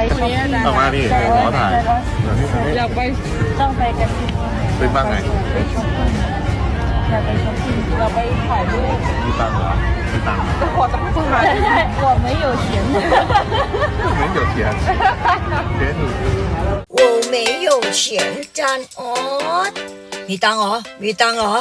ไปช้อปปิ้ง ออกมาดิขอถ่าย อยากไป ต้องไปกันที่นี่ เป็นบ้างไง ไปช้อปปิ้งอยากไปช้อปปิ้ง เราไปถ่ายรูป มีตังค์เหรอมีตังค์ จะขอตังค์คุณหน่อย 我没有钱 เหมือนเดี๋ยวเสียเสียถูก 我没有钱จานออสมีตังค์เหรอ มีตังค์เหรอ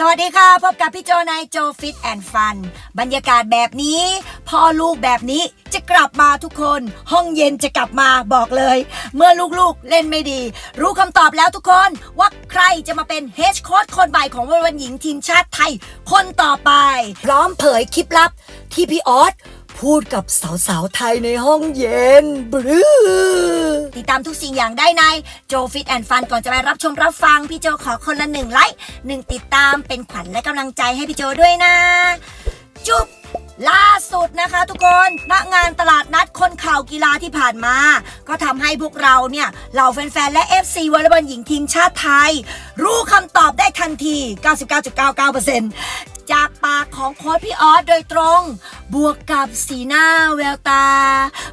สวัสดีค่ะ พบกับพี่โจในโจฟิตแอนด์ฟัน บรรยากาศแบบนี้ พ่อลูกแบบนี้จะกลับมาทุกคน ห้องเย็นจะกลับมาบอกเลย เมื่อลูกๆเล่นไม่ดี รู้คำตอบแล้วทุกคนว่าใครจะมาเป็นเฮดโค้ชคนใหม่ของวอลเลย์หญิงทีมชาติไทย คนต่อไป พร้อมเผยคลิปลับที่พี่ออสพูดกับสาวๆไทยในห้องเย็นบรือติดตามทุกสิ่งอย่างได้ในโจฟิตแอนฟันก่อนจะไปรับชมรับฟัง พี่โจขอคนละหนึ่งไลค์หนึ่งติดตามเป็นขวัญและกำลังใจให้พี่โจด้วยนะ จุ๊บล่าสุดนะคะทุกคนณงานตลาดนัดคนข่าวกีฬาที่ผ่านมา ก็ทำให้พวกเราเนี่ยเหล่าแฟนๆ และ FC วอลเลย์บอลหญิงทีมชาติไทย รู้คำตอบได้ทันที 99.99%จากปากของโค้ชพี่ออสโดยตรง บวกกับสีหน้าแววตา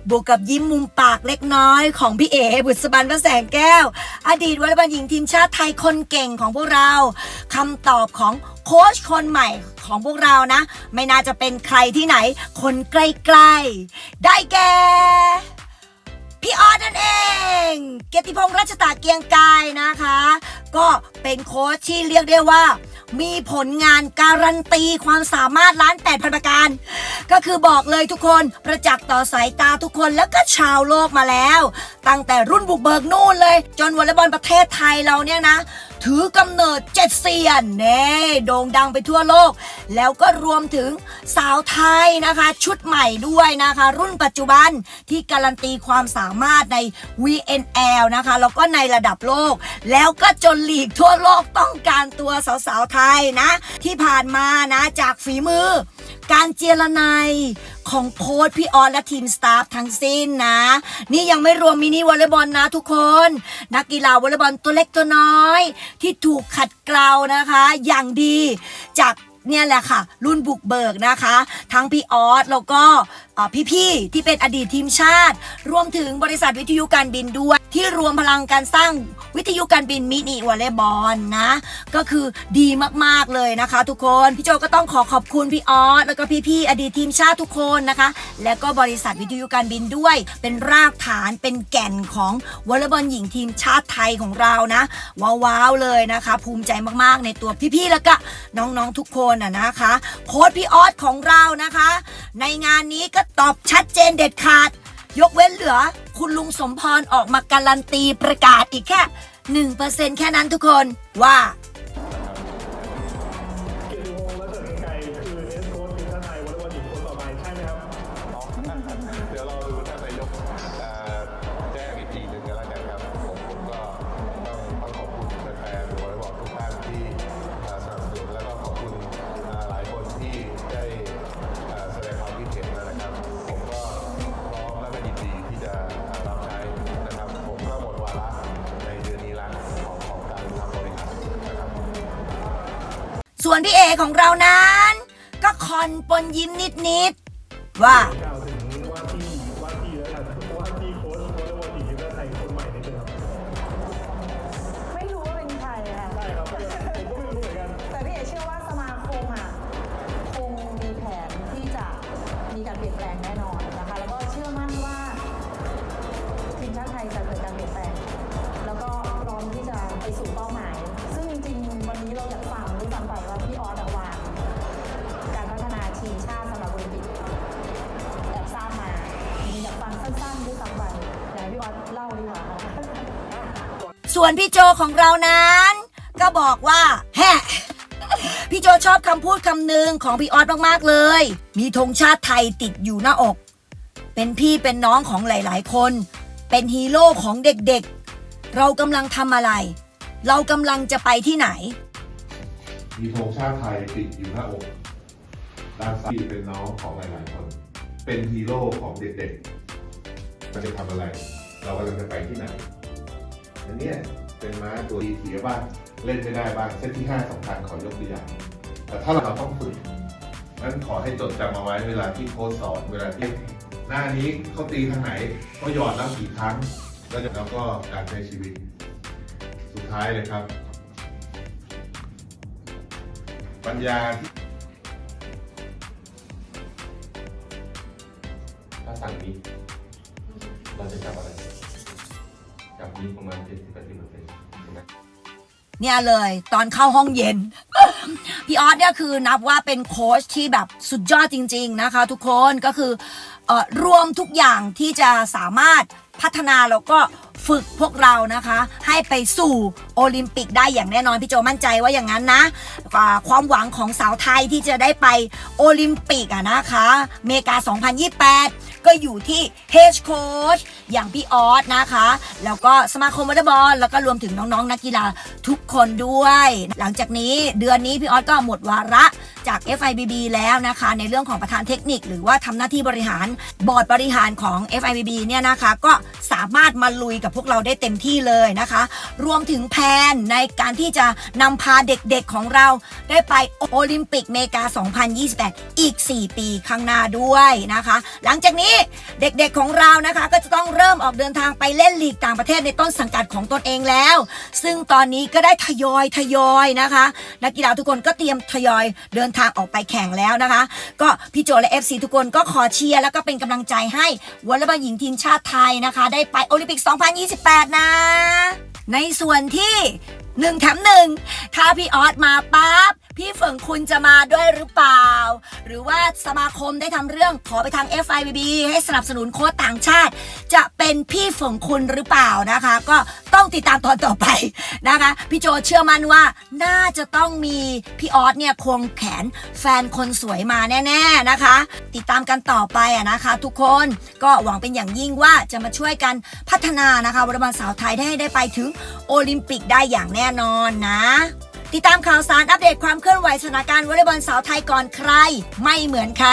บวกกับยิ้มมุมปากเล็กน้อยของพี่เอ๋บุษบันพระแสงแก้ว อดีตวอลเลย์บอลหญิงทีมชาติไทยคนเก่งของพวกเราคำตอบของโค้ชคนใหม่ ของพวกเรานะ ไม่น่าจะเป็นใครที่ไหน คนใกล้ๆ ได้แก่พี่ออสนั่นเอง เกียรติพงษ์รัชตาเกียงกายนะคะ ก็เป็นโค้ชที่เรียกได้ว่า มีผลงานการันตีความสามารถล้านแปดพันประการ ก็คือบอกเลยทุกคนประจักษ์ต่อสายตาทุกคนแล้วก็ชาวโลกมาแล้ว ตั้งแต่รุ่นบุกเบิกนู่นเลย จนวอลเลย์บอลประเทศไทยเราเนี่ยนะ ถือกำเนิดเจ็ดเซียนเน่โด่งดังไปทั่วโลก แล้วก็รวมถึงสาวไทยนะคะ ชุดใหม่ด้วยนะคะ รุ่นปัจจุบันที่การันตีความสามารถใน VNL นะคะ แล้วก็ในระดับโลก แล้วก็จนหลีกทั่วโลกต้องการตัวสาวๆไทยนะ ที่ผ่านมานะจากฝีมือ การเจรนาย ของโค้ชพี่ออนและทีมสตาฟทั้งสิ้นนะ นี่ยังไม่รวมมินิวอลเลย์บอลนะทุกคน นักกีฬาวอลเลย์บอลตัวเล็กตัวน้อย ที่ถูกขัดเกลานะคะ อย่างดีจากเนี่ยแหละค่ะ รุ่นบุกเบิกนะคะ ทั้งพี่ออสแล้วก็ พี่ๆที่เป็นอดีตทีมชาติ รวมถึงบริษัทวิทยุการบินด้วย ที่รวมพลังการสร้างวิทยุการบินมินิวอลเลย์บอลนะ ก็คือดีมากๆเลยนะคะ ทุกคนพี่โจก็ต้องขอขอบคุณพี่ออสแล้วก็พี่ๆอดีตทีมชาติทุกคนนะคะ แล้วก็บริษัทวิทยุการบินด้วย เป็นรากฐานเป็นแก่นของวอลเลย์บอลหญิงทีมชาติไทยของเรานะว้าวๆเลยนะคะ ภูมิใจมากๆในตัวพี่ๆแล้วก็น้องๆทุกคนอะนะคะ โค้ชพี่ออสของเรานะคะ ในงานนี้ก็ตอบชัดเจนเด็ดขาด ยกเว้นเหลือ คุณลุงสมพรออกมาการันตีประกาศอีกแค่หนึ่งเปอร์เซ็นแค่นั้นทุกคนว่า ส่วนพี่เอของเรานั้น ก็คอนปนยิ้มนิดๆว่า ส่วนพี่โจของเรานั้น ก็บอกว่าแฮะพี่โจชอบคำพูดคำหนึ่งของพี่ออสมากๆเลย มีธงชาติไทยติดอยู่หน้าอก เป็นพี่เป็นน้องของหลายๆคน เป็นฮีโร่ของเด็กๆ เรากำลังทำอะไร เรากำลังจะไปที่ไหน มีธงชาติไทยติดอยู่หน้าอกด้านซ้ายเป็นน้องของหลายๆคน เป็นฮีโร่ของเด็กๆมันจะทำอะไร เรากำลังจะไปที่ไหน อันนี้เป็นม้าตัวดีเสียบ้างเล่นไม่ได้บ้างเซตที่ 5สำคัญขอยกตัวอย่างแต่ถ้าเราต้องฝึกนั้นขอให้จดจำเอาไว้เวลาที่โค้ชสอนเวลาที่หน้านี้เขาตีทางไหนเขาหยอดแล้วกี่ครั้งแล้วแล้วก็การใช้ชีวิต สุดท้ายเลยครับ ปัญญาที่ถ้าสั่งนี้ เราจะจับอะไรับนี้ประมาณ 70-80%ใช่ไหม เนี่ยเลยตอนเข้าห้องเย็น พี่ออสเนี่ยคือนับว่าเป็นโค้ชที่แบบสุดยอดจริง ๆ นะคะ ทุกคนก็คือเอ่อรวมทุกอย่างที่จะสามารถพัฒนาแล้วก็ฝึกพวกเรานะคะ ให้ไปสู่โอลิมปิกได้อย่างแน่นอน พี่โจมั่นใจว่าอย่างนั้นนะอ่าความหวังของสาวไทยที่จะได้ไปโอลิมปิกอะนะคะเมกา 2028 ก็อยู่ที่เฮดโค้ชอย่างพี่ออสนะคะ แล้วก็สมาคมวอลเลย์บอลแล้วก็รวมถึงน้องๆนักกีฬาทุกคนด้วย หลังจากนี้เดือนนี้พี่ออสก็หมดวาระ จาก FIBB แล้วนะคะ ในเรื่องของประธานเทคนิค หรือว่าทำหน้าที่บริหารบอร์ดบริหารของ FIBB เนี่ยนะคะ ก็สามารถมาลุยกับพวกเราได้เต็มที่เลยนะคะ รวมถึงแผนในการที่จะนำพาเด็กๆของเราได้ไปโอลิมปิกเมกา 2028 อีก 4 ปีข้างหน้าด้วยนะคะ หลังจากนี้เด็กๆของเรานะคะ ก็จะต้องเริ่มออกเดินทางไปเล่นลีกต่างประเทศในต้นสังกัดของตนเองแล้ว ซึ่งตอนนี้ก็ได้ทยอยทยอยนะคะ นักกีฬาทุกคนก็เตรียมทยอยเดินทางออกไปแข่งแล้วนะคะ ก็พี่โจและ FC ทุกคนก็ขอเชียร์แล้วก็เป็นกำลังใจให้วอลเลย์บอลหญิงทีมชาติไทยนะคะ ได้ไปโอลิมปิก 2028 นะ ในส่วนที่ หนึ่งแถมหนึ่งถ้าพี่ออสมาปั๊บพี่เฟิงคุณจะมาด้วยหรือเปล่า หรือว่าสมาคมได้ทำเรื่องขอไปทาง FIBB ให้สนับสนุนโค้ชต่างชาติ จะเป็นพี่เฟิงคุณหรือเปล่านะคะ ก็ต้องติดตามตอนต่อไปนะคะ พี่โจเชื่อมั่นว่าน่าจะต้องมีพี่ออสเนี่ยควงแขนแฟนคนสวยมาแน่ๆนะคะ ติดตามกันต่อไปอะนะคะ ทุกคนก็หวังเป็นอย่างยิ่งว่าจะมาช่วยกันพัฒนานะคะวอลเลย์บอลสาวไทยได้ได้ไปถึงโอลิมปิกได้อย่างแน่นอนนะ ติดตามข่าวสารอัปเดตความเคลื่อนไหวสถานการณ์วอลเลย์บอลสาวไทยก่อนใคร ไม่เหมือนใคร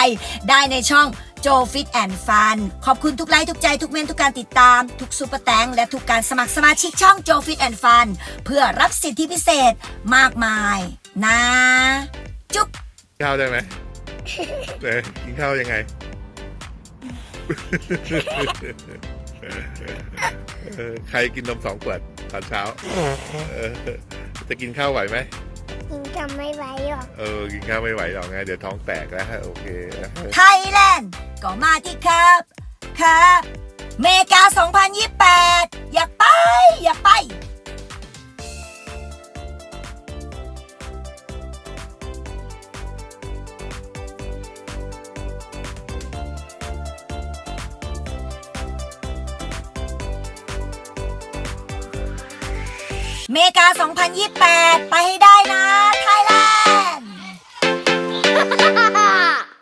ได้ในช่องโจฟิตแอนด์ฟันขอบคุณทุกไลค์ทุกใจทุกเมนทุกการติดตาม ทุกซูเปอร์แตงและทุกการสมัครสมาชิกช่องโจฟิตแอนด์ฟันเพื่อรับสิทธิพิเศษมากมาย นะ จุ๊บข้าวได้ไหมเออกินข้าวยังไงเออใครกินนมสองขวด ตอนเช้าเออจะกินข้าวไหวไหมยิงจำไม่ไหวหรอก เออ กินข้าวไม่ไหวหรอกไง เดี๋ยวท้องแตกแล้วโอเค ไทยแลนด์ก็มาที่ครับ ครับ เมกา 2028 อยากไป อยากไป เมกา 2028 ไปให้ได้นะ